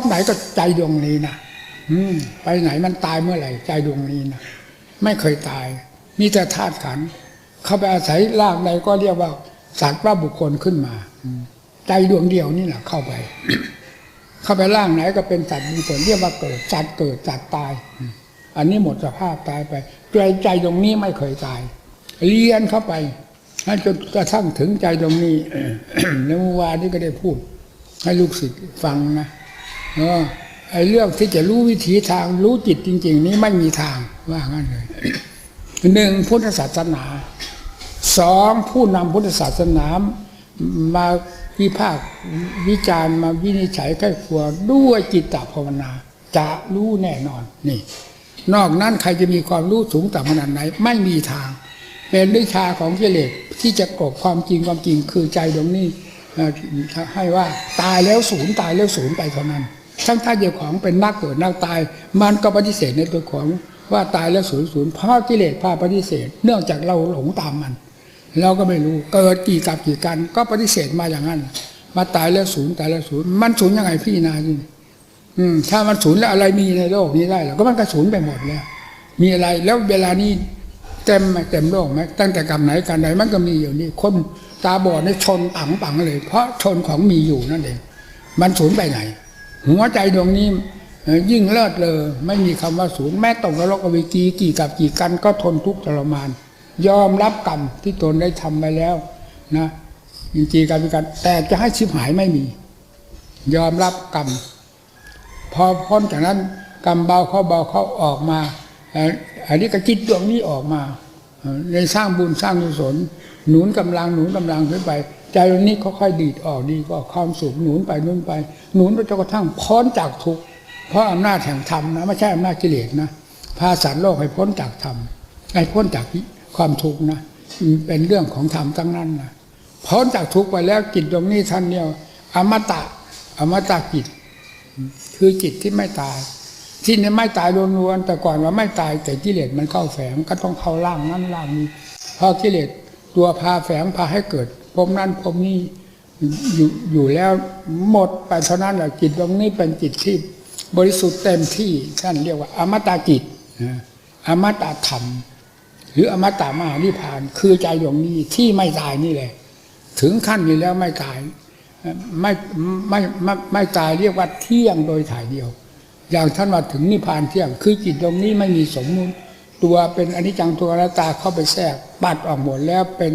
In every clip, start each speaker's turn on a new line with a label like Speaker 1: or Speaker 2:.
Speaker 1: บไหนก็ใจดวงนี้นะอืม ไปไหนมันตายเมื่อไหร่ ใจดวงนี้นะไม่เคยตาย มีแต่ธาตุขันเข้าไปอาศัยร่างใดก็เรียกว่าสัตว์ว่าบุคคลขึ้นมาอืมใจดวงเดียวนี่แหละเข้าไป เข้าไปร่างไหนก็เป็นสัตว์บุคคลเรียกว่าเกิดสัตว์เกิดสัตว์ตาย อันนี้หมดสภาพตายไปใจใจตรงนี้ไม่เคยตาย เรียนเข้าไปจนกระทั่งถึงใจตรงนี้แล้วเมื่อวานนี้ก็ได้พูด ให้ลูกศิษย์ฟังนะ ไอ้เรื่องที่จะรู้วิถีทางรู้จิตจริง ๆ นี้ไม่มีทางว่างั้นเลยหนึ่งพุทธศาสนาสองผู้นำพุทธศาสนามาวิพากษ์วิจารณ์มาวินิจฉัยใกล้ครัวด้วยจิตตภาวนา จะรู้แน่นอนนี่ นอกนั้นใครจะมีความรู้สูงต่ำขนาดไหน ไม่มีทาง เป็นวิชาของกิเลสที่จะกบความจริงความจริงคือใจตรงนี้ให้ว่าตายแล้วศูนย์ตายแล้วศูนย์ไปเท่านั้น ทั้งท่าเดียวของเป็นนักเกิดนักตาย มันก็ปฏิเสธในตัวของว่าตายแล้วศูนย์ศูนย์เพราะกิเลสพาปฏิเสธ เนื่องจากเราหลงตามมัน เราก็ไม่รู้เกิดกี่กับกี่กันก็ปฏิเสธมาอย่างนั้น มาตายแล้วศูนย์ตายแล้วศูนย์มันศูนย์ยังไงพี่นาจิอืมถ้ามันศูนย์แล้วอะไรมีในโลกนี้ได้หรอก็มันก็ศูนย์ไปหมดแล้วมีอะไรแล้วเวลานี้เต็มเต็มโลกไหมตั้งแต่กรรมไหนกันไหนมันก็มีอยู่นี่คนตาบอดนี่ชนปังปังเลย เพราะชนของมีอยู่นั่นเองมันศูนย์ไปไหน หัวใจดวงนี้ยิ่งเลิศเลย ไม่มีคำว่าศูนย์แม้ตกนรกอเวจีกี่กับกี่กันก็ทนทุกข์ทรมาน ยอมรับกรรมที่ตนได้ทำไปแล้วนะจริงๆการเป็นการแต่จะให้ชิบหายไม่มี ยอมรับกรรม พอพ้นจากนั้นกรรมเบาเข้าเบาเข้าออกมาอันนี้ก็จิตดวงนี้ออกมาในสร้างบุญสร้างกุศลหนุนกำลังหนุนกำลังขึ้นไป ใจดวงนี้ค่อยๆดีดออกดีก็ความสุขหนุนไปหนุนไป หนุนไปจนกระทั่งพ้นจากทุกข์เพราะอำนาจแห่งธรรมนะไม่ใช่อำนาจกิเลสนะพาสัตว์โลกให้พ้นจากธรรมให้พ้นจากความทุกข์นะเป็นเรื่องของธรรมทั้งนั้นนะพ้นจากทุกข์ไปแล้วจิตดวงนี้ท่านเนี่ยอมตะ อมตะจิต คือจิตที่ไม่ตาย ที่นี่ไม่ตายล้วนๆแต่ก่อนว่าไม่ตายแต่กิเลสมันเข้าแฝงก็ต้องเข้าร่างนั้นร่างนี้พอกิเลสตัวพาแฝงพาให้เกิด มนั้นพรมนี้อยู่อยู่แล้วหมดไปเท่านั้นแหละจิตตรงนี้เป็นจิตที่บริสุทธิ์เต็มที่ท่านเรียกว่า อมตะจิตนะอมตะธรรม หรืออมตะมหานิพพาน คือใจดวงนี้ที่ไม่ตายนี่แหละ ถึงขั้นนี้แล้วไม่ตายไม่ไม่ไม่ไม่ตายเรียกว่าเที่ยงโดยถ่ายเดียว อย่างท่านว่าถึงนิพพานเที่ยง คือจิตตรงนี้ไม่มีสมมุติ ตัวเป็นอนิจจังตัวอนัตตาเข้าไปแทรกปัดออกหมดแล้วเป็น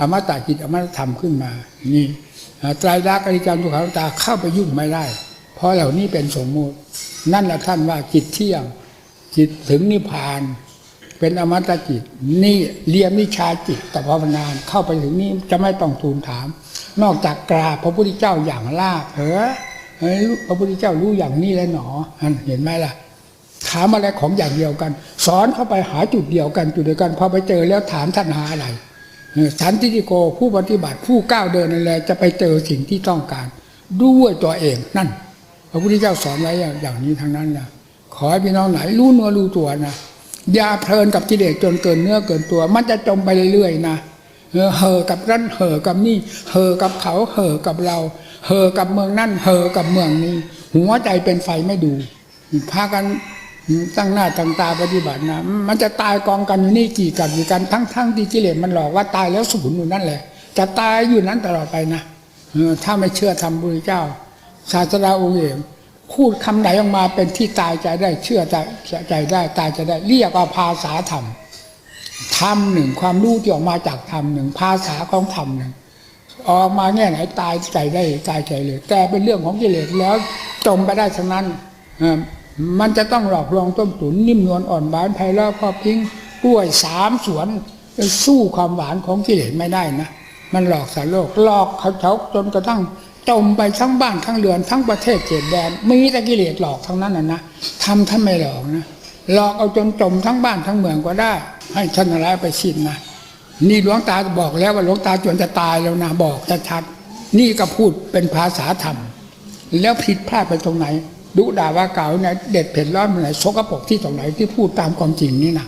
Speaker 1: อมตะจิตอมตะธรรมขึ้นมานี่อ่าไตรลักษณ์อนิจจังทุกขังตาเข้าไปยุ่งไม่ได้ เพราะเหล่านี้เป็นสมมุติ นั่นแหละท่านว่าจิตเที่ยง จิตถึงนิพพาน เป็นอมตะจิต นี่เรียนวิชาจิตแต่ภาวนาเข้าไปถึงนี้จะไม่ต้องทูลถาม นอกจากกราบพระพุทธเจ้าอย่างลาบเออเฮ้ยพระพุทธเจ้ารู้อย่างนี้แล้วหนอเห็นไหมล่ะถามอะไรของอย่างเดียวกัน สอนเข้าไปหาจุดเดียวกันจุดเดียวกันพอไปเจอแล้วถามท่านหาอะไร สันติโกผู้ปฏิบัติผู้ก้าวเดินนั่นแหละจะไปเจอสิ่งที่ต้องการด้วยตัวเองนั่น พระพุทธเจ้าสอนไว้อย่างนี้ทั้งนั้นนะขอให้พี่น้องไหนรู้เนื้อรู้ตัวนะอย่าเพลินกับกิเลสจนเกินเนื้อเกินตัว มันจะจมไปเรื่อยๆนะเออเห่อกับนั่นเห่อกับนี่เห่อกับเขาเห่อกับเราเห่อกับเมืองนั่นเห่อกับเมืองนี้ หัวใจเป็นไฟไม่ดูพากัน ตั้งหน้าตั้งตาปฏิบัตินะมันจะตายกองกันอยู่นี่กี่กับกี่กันทั้งๆที่กิเลสมันหลอกว่าตายแล้วสูญอยู่นั่นแหละ จะตายอยู่นั้นตลอดไปนะอถ้าไม่เชื่อทำบุญเจ้า ศาสดาองค์เองพูดคำไหนออกมาเป็นที่ตายใจได้เชื่อใจใจได้ตายใจได้ เรียกว่าภาษาธรรมธรรมหนึ่งความรู้ที่ออกมาจากธรรมหนึ่งภาษาของธรรมหนึ่งออกมาแง่ไหนตายใจได้ตายใจเลย แต่เป็นเรื่องของกิเลสแล้วจมไปได้ทั้งนั้นอ มันจะต้องหลอกลวงต้มตุ๋นนิ่มนวลอ่อนหวานไพเราะพอพิงกล้วยสามสวนสู้ความหวานของกิเลสไม่ได้นะมันหลอกสารโลกหลอกเขาเขาจนกระทั่งจมไปทั้งบ้านทั้งเรือนทั้งประเทศเจ็ดแดนมีแต่กิเลสหลอกทั้งนั้นนะนะทำท่านไม่หลอกนะหลอกเอาจนจมทั้งบ้านทั้งเมืองก็ได้ ให้ท่านอะไรไปชินนะนี่หลวงตาบอกแล้วว่าหลวงตาจนจะตายแล้วนะบอกชัดๆนี่ก็พูดเป็นภาษาธรรม แล้วผิดพลาดไปตรงไหน ดุด่าว่าเก่าวไหนเด็ดเผ็ดร้อนไหนสกปรกที่ตรงไหนที่พูดตามความจริงนี่นะ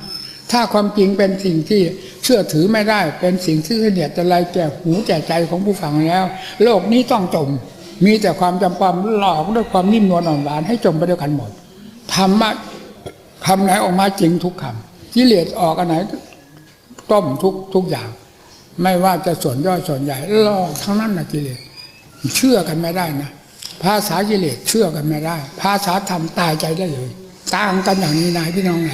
Speaker 1: ถ้าความจริงเป็นสิ่งที่เชื่อถือไม่ได้ เป็นสิ่งที่เสนียดจะลายแก่หูแก่ใจของผู้ฟังแล้ว โลกนี้ต้องจม มีแต่ความจำปาหลอกด้วยความนิ่มนวลอ่อนหวานให้จมไปด้วยกันหมดธรรมะคำไหนออกมาจริงทุกคำกิเลสออกอันไหนต้มทุกทุกอย่าง ไม่ว่าจะส่วนย่อยส่วนใหญ่หลอกทั้งนั้นนะกิเลสเชื่อกันไม่ได้นะ ภาษากิเลสเชื่อกันไม่ได้ ภาษาธรรมตายใจได้เลยต่างกันอย่างนี้นายพี่น้องไหน